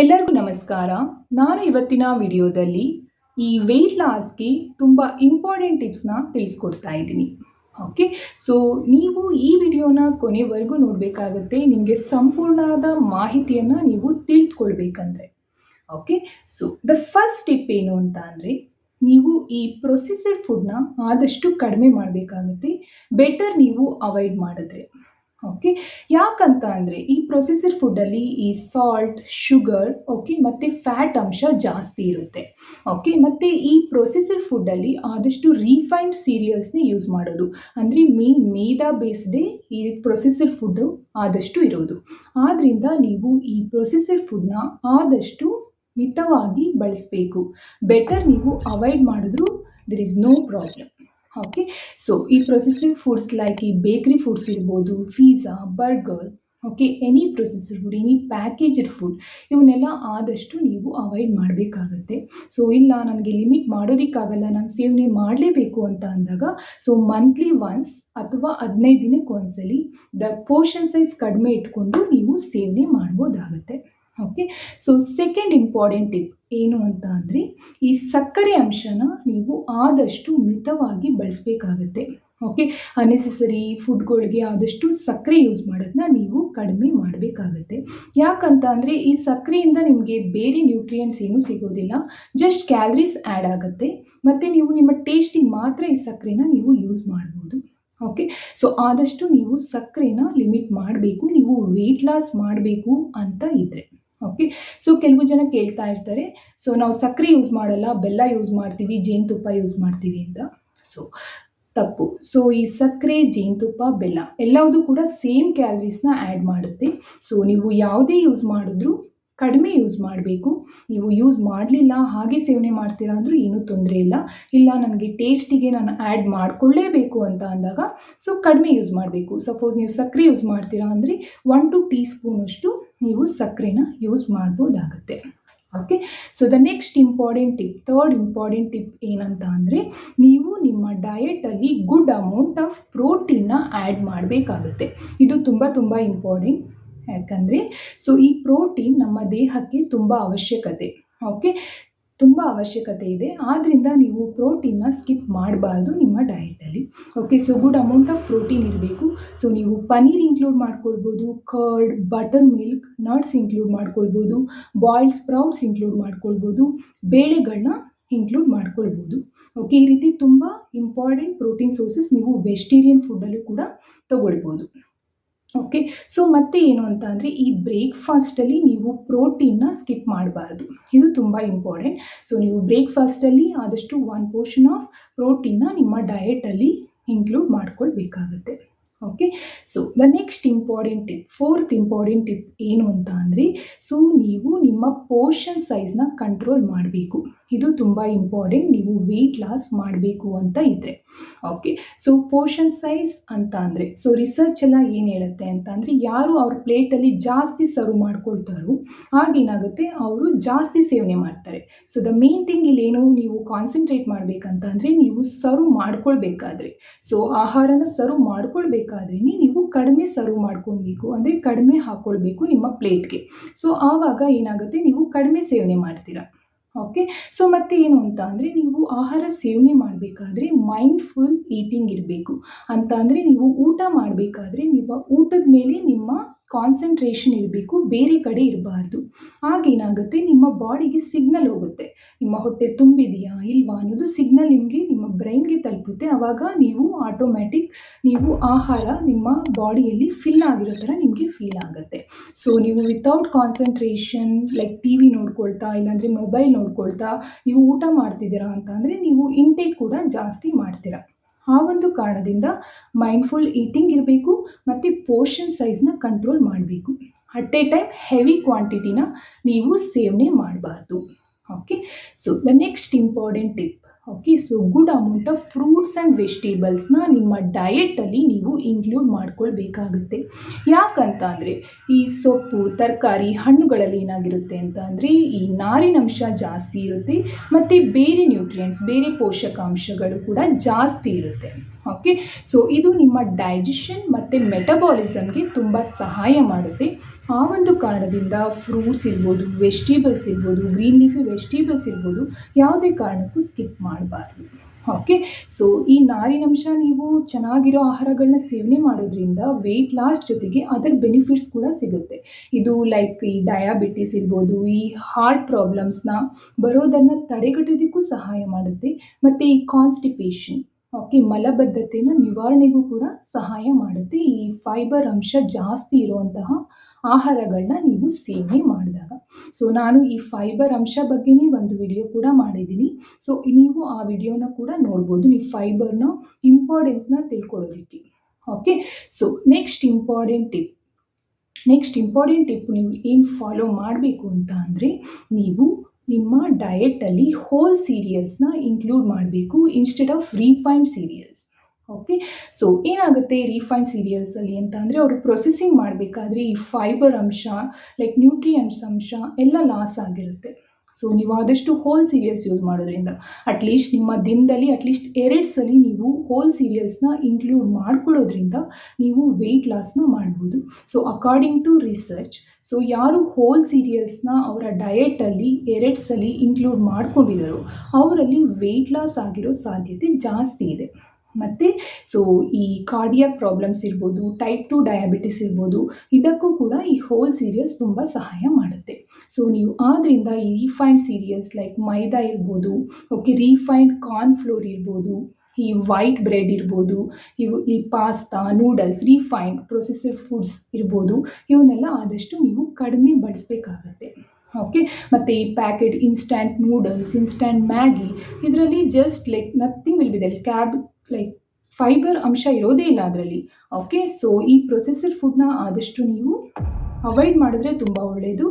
ಎಲ್ಲರಿಗೂ ನಮಸ್ಕಾರ. ನಾನು ಇವತ್ತಿನ ವಿಡಿಯೋದಲ್ಲಿ ಈ ವೆಯ್ಟ್ ಲಾಸ್ಗೆ ತುಂಬ ಇಂಪಾರ್ಟೆಂಟ್ ಟಿಪ್ಸ್ನ ತಿಳಿಸ್ಕೊಡ್ತಾ ಇದ್ದೀನಿ. ಓಕೆ ಸೊ ನೀವು ಈ ವಿಡಿಯೋನ ಕೊನೆವರೆಗೂ ನೋಡಬೇಕಾಗತ್ತೆ. ನಿಮಗೆ ಸಂಪೂರ್ಣವಾದ ಮಾಹಿತಿಯನ್ನು ನೀವು ತಿಳಿದುಕೊಳ್ಬೇಕಂದ್ರೆ okay so the first tip ಏನು ಅಂತ ಅಂದರೆ, ನೀವು ಈ ಪ್ರೊಸೆಸರ್ ಫುಡ್ನ ಆದಷ್ಟು ಕಡಿಮೆ ಮಾಡಬೇಕಾಗುತ್ತೆ. ಬೆಟರ್ ನೀವು ಅವಾಯ್ಡ್ ಮಾಡಿದ್ರೆ. ಓಕೆ ಯಾಕಂತ ಅಂದರೆ ಈ ಪ್ರೊಸೆಸರ್ ಫುಡ್ಡಲ್ಲಿ ಈ ಸಾಲ್ಟ್ ಶುಗರ್ ಓಕೆ ಮತ್ತು ಫ್ಯಾಟ್ ಅಂಶ ಜಾಸ್ತಿ ಇರುತ್ತೆ. ಓಕೆ ಮತ್ತು ಈ ಪ್ರೊಸೆಸರ್ ಫುಡ್ಡಲ್ಲಿ ಆದಷ್ಟು ರೀಫೈನ್ಡ್ ಸೀರಿಯಲ್ಸ್ನೇ ಯೂಸ್ ಮಾಡೋದು. ಅಂದರೆ ಮೇನ್ ಮೇದಾ ಬೇಸ್ಡೇ ಈ ಪ್ರೊಸೆಸರ್ ಫುಡ್ಡು ಆದಷ್ಟು ಇರೋದು. ಆದ್ದರಿಂದ ನೀವು ಈ ಪ್ರೊಸೆಸರ್ ಫುಡ್ನ ಆದಷ್ಟು ಮಿತವಾಗಿ ಬಳಸಬೇಕು. ಬೆಟರ್ ನೀವು ಅವಾಯ್ಡ್ ಮಾಡಿದ್ರೂ there is no problem okay so ಈ ಪ್ರೊಸೆಸಿಂಗ್ ಫುಡ್ಸ್ ಲೈಕ್ ಈ ಬೇಕ್ರಿ ಫುಡ್ಸ್ ಇರ್ಬೋದು pizza burger okay any processor food any packaged food ಇವನ್ನೆಲ್ಲ ಆದಷ್ಟು ನೀವು ಅವಾಯ್ಡ್ ಮಾಡಬೇಕಾಗತ್ತೆ. ಸೊ ಇಲ್ಲ, ನನಗೆ ಲಿಮಿಟ್ ಮಾಡೋದಕ್ಕಾಗಲ್ಲ, ನಾನು ಸೇವನೆ ಮಾಡಲೇಬೇಕು ಅಂತ ಅಂದಾಗ ಸೊ ಮಂತ್ಲಿ ಒನ್ಸ್ ಅಥವಾ ಹದಿನೈದು ದಿನಕ್ಕೆ ಒಂದ್ಸಲಿ ದ ಪೋರ್ಷನ್ ಸೈಜ್ ಕಡಿಮೆ ಇಟ್ಕೊಂಡು ನೀವು ಸೇವನೆ ಮಾಡ್ಬೋದಾಗತ್ತೆ. Okay so second important tip ಏನು ಅಂತ ಅಂದರೆ ಈ ಸಕ್ಕರೆ ಅಂಶನ ನೀವು ಆದಷ್ಟು ಮಿತವಾಗಿ ಬಳಸಬೇಕಾಗತ್ತೆ. ಓಕೆ ಅನ್ನೆಸೆಸರಿ ಫುಡ್ಗಳಿಗೆ ಆದಷ್ಟು ಸಕ್ಕರೆ ಯೂಸ್ ಮಾಡೋದನ್ನ ನೀವು ಕಡಿಮೆ ಮಾಡಬೇಕಾಗತ್ತೆ. ಯಾಕಂತ ಅಂದರೆ ಈ ಸಕ್ಕರೆಯಿಂದ ನಿಮಗೆ ಬೇರೆ ನ್ಯೂಟ್ರಿಯೆಂಟ್ಸ್ ಏನೂ ಸಿಗೋದಿಲ್ಲ. ಜಸ್ಟ್ ಕ್ಯಾಲರೀಸ್ ಆ್ಯಡ್ ಆಗುತ್ತೆ. ಮತ್ತು ನೀವು ನಿಮ್ಮ ಟೇಸ್ಟಿಗೆ ಮಾತ್ರ ಈ ಸಕ್ಕರೆನ ನೀವು ಯೂಸ್ ಮಾಡ್ಬೋದು. ಓಕೆ ಸೊ ಆದಷ್ಟು ನೀವು ಸಕ್ಕರೆನ ಲಿಮಿಟ್ ಮಾಡಬೇಕು. ನೀವು ವೆಯ್ಟ್ ಲಾಸ್ ಮಾಡಬೇಕು ಅಂತ ಇದ್ದರೆ ಓಕೆ ಸೊ ಕೆಲವು ಜನ ಕೇಳ್ತಾ ಇರ್ತಾರೆ. ಸೊ ನಾವು ಸಕ್ಕರೆ ಯೂಸ್ ಮಾಡಲ್ಲ, ಬೆಲ್ಲ ಯೂಸ್ ಮಾಡ್ತೀವಿ, ಜೇನುತುಪ್ಪ ಯೂಸ್ ಮಾಡ್ತೀವಿ ಅಂತ. ಸೊ ತಪ್ಪು. ಸೊ ಈ ಸಕ್ಕರೆ ಜೇನುತುಪ್ಪ, ಬೆಲ್ಲ ಎಲ್ಲವೂ ಕೂಡ ಸೇಮ್ ಕ್ಯಾಲರೀಸ್ನ ಆ್ಯಡ್ ಮಾಡುತ್ತೆ. ಸೊ ನೀವು ಯಾವುದೇ ಯೂಸ್ ಮಾಡಿದ್ರೂ ಕಡಿಮೆ ಯೂಸ್ ಮಾಡಬೇಕು. ನೀವು ಯೂಸ್ ಮಾಡಲಿಲ್ಲ, ಹಾಗೆ ಸೇವನೆ ಮಾಡ್ತೀರಾ ಅಂದರೂ ಏನೂ ತೊಂದರೆ ಇಲ್ಲ. ಇಲ್ಲ, ನನಗೆ ಟೇಸ್ಟಿಗೆ ನಾನು ಆ್ಯಡ್ ಮಾಡಿಕೊಳ್ಳೇಬೇಕು ಅಂತ ಅಂದಾಗ ಸೊ ಕಡಿಮೆ ಯೂಸ್ ಮಾಡಬೇಕು. ಸಪೋಸ್ ನೀವು ಸಕ್ಕರೆ ಯೂಸ್ ಮಾಡ್ತೀರಾ ಅಂದರೆ ಒನ್ ಟು ಟೀ ಸ್ಪೂನಷ್ಟು ನೀವು ಸಕ್ಕರೆನ use ಮಾಡ್ಬೋದಾಗುತ್ತೆ. Okay so the next important tip third important tip ಏನಂತ ಅಂದರೆ, ನೀವು ನಿಮ್ಮ ಡಯೆಟಲ್ಲಿ ಗುಡ್ ಅಮೌಂಟ್ ಆಫ್ ಪ್ರೋಟೀನ್ನ ಆ್ಯಡ್ ಮಾಡಬೇಕಾಗುತ್ತೆ. ಇದು ತುಂಬ ತುಂಬ ಇಂಪಾರ್ಟೆಂಟ್ ಯಾಕಂದರೆ ಸೊ ಈ ಪ್ರೋಟೀನ್ ನಮ್ಮ ದೇಹಕ್ಕೆ ತುಂಬ ಅವಶ್ಯಕತೆ. ಓಕೆ ತುಂಬ ಅವಶ್ಯಕತೆ ಇದೆ. ಆದ್ದರಿಂದ ನೀವು ಪ್ರೋಟೀನ್ನ ಸ್ಕಿಪ್ ಮಾಡಬಾರ್ದು ನಿಮ್ಮ ಡಯಟಲ್ಲಿ okay so good amount of protein ಇರಬೇಕು. ಸೊ ನೀವು ಪನೀರ್ ಇನ್ಕ್ಲೂಡ್ ಮಾಡ್ಕೊಳ್ಬೋದು curd butter milk nuts include ಮಾಡ್ಕೊಳ್ಬೋದು ಬಾಯ್ಲ್ಡ್ ಸ್ಪ್ರೌಟ್ಸ್ ಇನ್ಕ್ಲೂಡ್ ಮಾಡ್ಕೊಳ್ಬೋದು ಬೇಳೆಗಳನ್ನ ಇನ್ಕ್ಲೂಡ್ ಮಾಡ್ಕೊಳ್ಬೋದು. ಓಕೆ ಈ ರೀತಿ ತುಂಬ ಇಂಪಾರ್ಟೆಂಟ್ ಪ್ರೋಟೀನ್ ಸೋರ್ಸಸ್ ನೀವು ವೆಜಿಟೇರಿಯನ್ ಫುಡ್ಡಲ್ಲೂ ಕೂಡ ತಗೊಳ್ಬೋದು. ಓಕೆ ಸೊ ಮತ್ತೆ ಏನು ಅಂತ ಅಂದರೆ ಈ ಬ್ರೇಕ್ಫಾಸ್ಟಲ್ಲಿ ನೀವು ಪ್ರೋಟೀನ್ನ ಸ್ಕಿಪ್ ಮಾಡಬಾರ್ದು. ಇದು ತುಂಬ ಇಂಪಾರ್ಟೆಂಟ್ ಸೊ ನೀವು ಬ್ರೇಕ್ಫಾಸ್ಟಲ್ಲಿ ಆದಷ್ಟು ಒನ್ ಪೋರ್ಷನ್ ಆಫ್ ಪ್ರೋಟೀನ್ನ ನಿಮ್ಮ ಡಯೆಟಲ್ಲಿ include ಮಾಡ್ಕೊಳ್ಬೇಕಾಗುತ್ತೆ. Okay so the next important tip fourth important tip ಏನು ಅಂತ ಅಂದರೆ ಸೊ ನೀವು ನಿಮ್ಮ ಪೋರ್ಷನ್ ಸೈಜ್ನ ಕಂಟ್ರೋಲ್ ಮಾಡಬೇಕು. ಇದು ತುಂಬ ಇಂಪಾರ್ಟೆಂಟ್ ನೀವು ವೆಯ್ಟ್ ಲಾಸ್ ಮಾಡಬೇಕು ಅಂತ ಇದ್ದರೆ ಓಕೆ ಸೊ ಪೋರ್ಷನ್ ಸೈಜ್ ಅಂತ ಅಂದರೆ ಸೊ ರಿಸರ್ಚ್ ಎಲ್ಲ ಏನು ಹೇಳುತ್ತೆ ಅಂತ ಅಂದರೆ, ಯಾರು ಅವ್ರ ಪ್ಲೇಟಲ್ಲಿ ಜಾಸ್ತಿ ಸರ್ವ್ ಮಾಡ್ಕೊಳ್ತಾರೋ ಆಗೇನಾಗುತ್ತೆ ಅವರು ಜಾಸ್ತಿ ಸೇವನೆ ಮಾಡ್ತಾರೆ. ಸೊ ದ ಮೇನ್ ಥಿಂಗ್ ಏನು ನೀವು ಕಾನ್ಸಂಟ್ರೇಟ್ ಮಾಡಬೇಕಂತ ಅಂದರೆ, ನೀವು ಸರ್ವ್ ಮಾಡ್ಕೊಳ್ಬೇಕಾದ್ರೆ. ಸೊ ಆಹಾರನ ಸರ್ವ್ ಮಾಡ್ಕೊಳ್ಬೇಕಾದ್ರೆ ನೀವು ಕಡಿಮೆ ಸರ್ವ್ ಮಾಡ್ಕೊಳ್ಬೇಕು, ಅಂದರೆ ಕಡಿಮೆ ಹಾಕ್ಕೊಳ್ಬೇಕು ನಿಮ್ಮ ಪ್ಲೇಟ್ಗೆ ಸೊ ಆವಾಗ ಏನಾಗುತ್ತೆ, ನೀವು ಕಡಿಮೆ ಸೇವನೆ ಮಾಡ್ತೀರಾ. ಓಕೆ ಸೊ ಮತ್ತೆ ಏನು ಅಂತ ಅಂದರೆ ನೀವು ಆಹಾರ ಸೇವನೆ ಮಾಡಬೇಕಾದ್ರೆ ಮೈಂಡ್ಫುಲ್ ಈಟಿಂಗ್ ಇರಬೇಕು. ಅಂತ ಅಂದರೆ ನೀವು ಊಟ ಮಾಡಬೇಕಾದ್ರೆ ನೀವು ಊಟದ ಮೇಲೆ ನಿಮ್ಮ ಕಾನ್ಸಂಟ್ರೇಷನ್ ಇರಬೇಕು, ಬೇರೆ ಕಡೆ ಇರಬಾರ್ದು. ಆಗೇನಾಗುತ್ತೆ ನಿಮ್ಮ ಬಾಡಿಗೆ ಸಿಗ್ನಲ್ ಹೋಗುತ್ತೆ. ನಿಮ್ಮ ಹೊಟ್ಟೆ ತುಂಬಿದೆಯಾ ಇಲ್ವಾ ಅನ್ನೋದು ಸಿಗ್ನಲ್ ನಿಮಗೆ ನಿಮ್ಮ ಬ್ರೈನ್ಗೆ ತಲುಪುತ್ತೆ. ಆವಾಗ ನೀವು ಆಟೋಮ್ಯಾಟಿಕ್ ನೀವು ಆಹಾರ ನಿಮ್ಮ ಬಾಡಿಯಲ್ಲಿ ಫಿಲ್ ಆಗಿರೋ ಥರ ನಿಮಗೆ ಫೀಲ್ ಆಗುತ್ತೆ. ಸೊ ನೀವು without concentration like T V ನೋಡ್ಕೊಳ್ತಾ, ಇಲ್ಲಾಂದರೆ ಮೊಬೈಲ್ ನೋಡ್ಕೊಳ್ತಾ, ನೀವು ಊಟ ಮಾಡ್ತಿದ್ದೀರಾ ಅಂತ ಅಂದರೆ ನೀವು ಇಂಟೇಕ್ ಕೂಡ ಜಾಸ್ತಿ ಮಾಡ್ತೀರಾ. ಆ ಒಂದು ಕಾರಣದಿಂದ ಮೈಂಡ್ಫುಲ್ ಈಟಿಂಗ್ ಇರಬೇಕು ಮತ್ತು ಪೋರ್ಷನ್ ಸೈಜ್ನ ಕಂಟ್ರೋಲ್ ಮಾಡಬೇಕು. ಅಟ್ ಎ ಟೈಮ್ ಹೆವಿ ಕ್ವಾಂಟಿಟಿನ ನೀವು ಸೇವನೆ ಮಾಡಬಾರ್ದು. Okay so the next important tip okay so good amount of fruits and ವೆಜಿಟೇಬಲ್ಸ್ನ ನಿಮ್ಮ ಡಯೆಟಲ್ಲಿ ನೀವು ಇನ್ಕ್ಲೂಡ್ ಮಾಡ್ಕೊಳ್ಬೇಕಾಗುತ್ತೆ. ಯಾಕಂತ ಅಂದರೆ ಈ ಸೊಪ್ಪು, ತರಕಾರಿ, ಹಣ್ಣುಗಳಲ್ಲಿ ಏನಾಗಿರುತ್ತೆ ಅಂತ ಅಂದರೆ ಈ ನಾರಿನಂಶ ಜಾಸ್ತಿ ಇರುತ್ತೆ, ಮತ್ತು ಬೇರೆ ನ್ಯೂಟ್ರಿಯೆಂಟ್ಸ್ ಬೇರೆ ಪೋಷಕಾಂಶಗಳು ಕೂಡ ಜಾಸ್ತಿ ಇರುತ್ತೆ. ಓಕೆ ಸೊ ಇದು ನಿಮ್ಮ ಡೈಜೆಷನ್ ಮತ್ತು ಮೆಟಬಾಲಿಸಮ್ಗೆ ತುಂಬ ಸಹಾಯ ಮಾಡುತ್ತೆ. ಆ ಒಂದು ಕಾರಣದಿಂದ ಫ್ರೂಟ್ಸ್ ಇರ್ಬೋದು ವೆಜಿಟೇಬಲ್ಸ್ ಇರ್ಬೋದು ಗ್ರೀನ್ ಲೀಫಿ ವೆಜಿಟೇಬಲ್ಸ್ ಇರ್ಬೋದು ಯಾವುದೇ ಕಾರಣಕ್ಕೂ ಸ್ಕಿಪ್ ಮಾಡಬಾರ್ದು. ಓಕೆ ಸೊ ಈ ನಾರಿನಂಶ ನೀವು ಚೆನ್ನಾಗಿರೋ ಆಹಾರಗಳನ್ನ ಸೇವನೆ ಮಾಡೋದ್ರಿಂದ ವೆಯ್ಟ್ ಲಾಸ್ ಜೊತೆಗೆ ಅದರ ಬೆನಿಫಿಟ್ಸ್ ಕೂಡ ಸಿಗುತ್ತೆ. ಇದು ಲೈಕ್ ಈ ಡಯಾಬಿಟಿಸ್ ಇರ್ಬೋದು, ಈ ಹಾರ್ಟ್ ಪ್ರಾಬ್ಲಮ್ಸ್ನ ಬರೋದನ್ನು ತಡೆಗಟ್ಟೋದಕ್ಕೂ ಸಹಾಯ ಮಾಡುತ್ತೆ. ಮತ್ತು ಈ ಕಾನ್ಸ್ಟಿಪೇಷನ್ ಓಕೆ ಮಲಬದ್ಧತೆನ ನಿವಾರಣೆಗೂ ಕೂಡ ಸಹಾಯ ಮಾಡುತ್ತೆ. ಈ ಫೈಬರ್ ಅಂಶ ಜಾಸ್ತಿ ಇರುವಂತಹ ಆಹಾರಗಳನ್ನ ನೀವು ಸೇವನೆ ಮಾಡಿದಾಗ. ಸೊ ನಾನು ಈ ಫೈಬರ್ ಅಂಶ ಬಗ್ಗೆನೇ ಒಂದು ವಿಡಿಯೋ ಕೂಡ ಮಾಡಿದ್ದೀನಿ. ಸೊ ನೀವು ಆ ವಿಡಿಯೋನ ಕೂಡ ನೋಡ್ಬೋದು. ನೀವು ಫೈಬರ್ನ ಇಂಪಾರ್ಟೆನ್ಸ್ನ ತಿಳ್ಕೊಳ್ಳೋದಕ್ಕೆ. Okay so next important tip next important tip ನೀವು ಏನು ಫಾಲೋ ಮಾಡಬೇಕು ಅಂತ ಅಂದರೆ, ನೀವು ನಿಮ್ಮ ಡಯೆಟಲ್ಲಿ ಹೋಲ್ ಸೀರಿಯಲ್ಸ್ನ ಇನ್ಕ್ಲೂಡ್ ಮಾಡಬೇಕು instead of refined cereals okay so ಏನಾಗುತ್ತೆ ರೀಫೈನ್ಡ್ ಸೀರಿಯಲ್ಸಲ್ಲಿ ಅಂತ ಅಂದರೆ ಅವರು ಪ್ರೊಸೆಸಿಂಗ್ ಮಾಡಬೇಕಾದ್ರೆ ಈ ಫೈಬರ್ ಅಂಶ ಲೈಕ್ ನ್ಯೂಟ್ರಿಯೆಂಟ್ಸ್ ಅಂಶ ಎಲ್ಲ ಲಾಸ್ ಆಗಿರುತ್ತೆ. ಸೊ ನೀವು ಆದಷ್ಟು ಹೋಲ್ ಸೀರಿಯಲ್ಸ್ ಯೂಸ್ ಮಾಡೋದ್ರಿಂದ ಅಟ್ಲೀಸ್ಟ್ ನಿಮ್ಮ ದಿನದಲ್ಲಿ ಅಟ್ಲೀಸ್ಟ್ ಎರಡು ಸಲ ನೀವು ಹೋಲ್ ಸೀರಿಯಲ್ಸ್ನ ಇನ್ಕ್ಲೂಡ್ ಮಾಡ್ಕೊಳ್ಳೋದ್ರಿಂದ ನೀವು ವೆಯ್ಟ್ ಲಾಸ್ನ ಮಾಡ್ಬೋದು. So according to research so ಯಾರು ಹೋಲ್ ಸೀರಿಯಲ್ಸ್ನ ಅವರ ಡಯೆಟಲ್ಲಿ ಎರಡು ಸಲ ಇನ್ಕ್ಲೂಡ್ ಮಾಡ್ಕೊಂಡಿದ್ದಾರೋ ಅವರಲ್ಲಿ ವೆಯ್ಟ್ ಲಾಸ್ ಆಗಿರೋ ಸಾಧ್ಯತೆ ಜಾಸ್ತಿ ಇದೆ. ಮತ್ತು ಸೊ ಈ ಕಾರ್ಡಿಯಾಕ್ ಪ್ರಾಬ್ಲಮ್ಸ್ ಇರ್ಬೋದು ಟೈಪ್ ಟು ಡಯಾಬಿಟಿಸ್ ಇರ್ಬೋದು, ಇದಕ್ಕೂ ಕೂಡ ಈ ಹೋಲ್ ಸೀರಿಯಲ್ಸ್ ತುಂಬ ಸಹಾಯ ಮಾಡುತ್ತೆ. ಸೊ ನೀವು ಆದ್ದರಿಂದ ಈ ರೀಫೈನ್ಡ್ ಸೀರಿಯಲ್ಸ್ ಲೈಕ್ ಮೈದಾ ಇರ್ಬೋದು ಓಕೆ ರಿಫೈನ್ಡ್ ಕಾರ್ನ್ ಫ್ಲೋರ್ ಇರ್ಬೋದು, ಈ ವೈಟ್ ಬ್ರೆಡ್ ಇರ್ಬೋದು, ಇವು ಈ pasta noodles refined processor foods ಇರ್ಬೋದು, ಇವನ್ನೆಲ್ಲ ಆದಷ್ಟು ನೀವು ಕಡಿಮೆ ಬಳಸಬೇಕಾಗತ್ತೆ ಓಕೆ ಮತ್ತು ಈ packet instant noodles instant Maggi ಇದರಲ್ಲಿ just like nothing will be carb like fibre ಅಂಶ ಇರೋದೇ ಇಲ್ಲ ಅದರಲ್ಲಿ ಓಕೆ ಸೊ ಈ ಪ್ರೊಸೆಸರ್ ಫುಡ್ನ ಆದಷ್ಟು ನೀವು ಅವಾಯ್ಡ್ ಮಾಡಿದ್ರೆ ತುಂಬ ಒಳ್ಳೆಯದು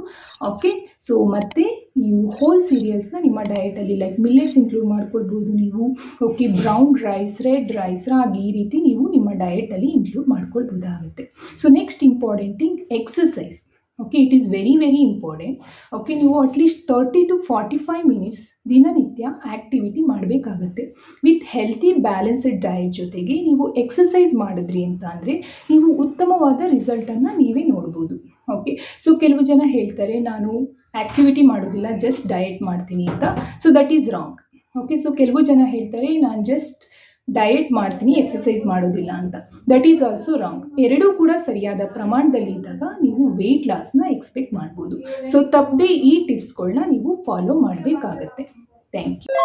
ಓಕೆ ಸೊ ಮತ್ತು ನೀವು ಹೋಲ್ ಸೀರಿಯಲ್ಸ್ನ ನಿಮ್ಮ ಡಯೆಟಲ್ಲಿ ಲೈಕ್ ಮಿಲ್ಲೆಟ್ಸ್ ಇನ್ಕ್ಲೂಡ್ ಮಾಡ್ಕೊಳ್ಬೋದು ನೀವು. Okay brown rice red rice ragi ಈ ರೀತಿ ನೀವು ನಿಮ್ಮ ಡಯೆಟಲ್ಲಿ include ಮಾಡ್ಕೊಳ್ಬೋದಾಗುತ್ತೆ. So next important thing exercise okay it is very very important okay ನೀವು at least thirty to forty five minutes ದಿನನಿತ್ಯ ಆ್ಯಕ್ಟಿವಿಟಿ ಮಾಡಬೇಕಾಗತ್ತೆ. ವಿತ್ ಹೆಲ್ತಿ ಬ್ಯಾಲೆನ್ಸ್ಡ್ ಡಯಟ್ ಜೊತೆಗೆ ನೀವು ಎಕ್ಸಸೈಸ್ ಮಾಡಿದ್ರಿ ಅಂತ ಅಂದರೆ ನೀವು ಉತ್ತಮವಾದ ರಿಸಲ್ಟನ್ನು ನೀವೇ ನೋಡ್ಬೋದು. ಓಕೆ ಸೊ ಕೆಲವು ಜನ ಹೇಳ್ತಾರೆ, ನಾನು ಆ್ಯಕ್ಟಿವಿಟಿ ಮಾಡೋದಿಲ್ಲ ಜಸ್ಟ್ ಡಯಟ್ ಮಾಡ್ತೀನಿ ಅಂತ. So that is wrong okay so ಕೆಲವು ಜನ ಹೇಳ್ತಾರೆ, ನಾನು ಜಸ್ಟ್ ಡಯಟ್ ಮಾಡ್ತೀನಿ ಎಕ್ಸಸೈಸ್ ಮಾಡೋದಿಲ್ಲ ಅಂತ. ದಟ್ ಈಸ್ ಆಲ್ಸೋ ರಾಂಗ್ ಎರಡೂ ಕೂಡ ಸರಿಯಾದ ಪ್ರಮಾಣದಲ್ಲಿ ಇದ್ದಾಗ ನೀವು ವೆಯ್ಟ್ ಲಾಸ್ನ ಎಕ್ಸ್ಪೆಕ್ಟ್ ಮಾಡ್ಬೋದು. ಸೊ ತಪ್ಪದೆ ಈ ಟಿಪ್ಸ್ಗಳನ್ನ ನೀವು ಫಾಲೋ ಮಾಡಬೇಕಾಗತ್ತೆ. Thank you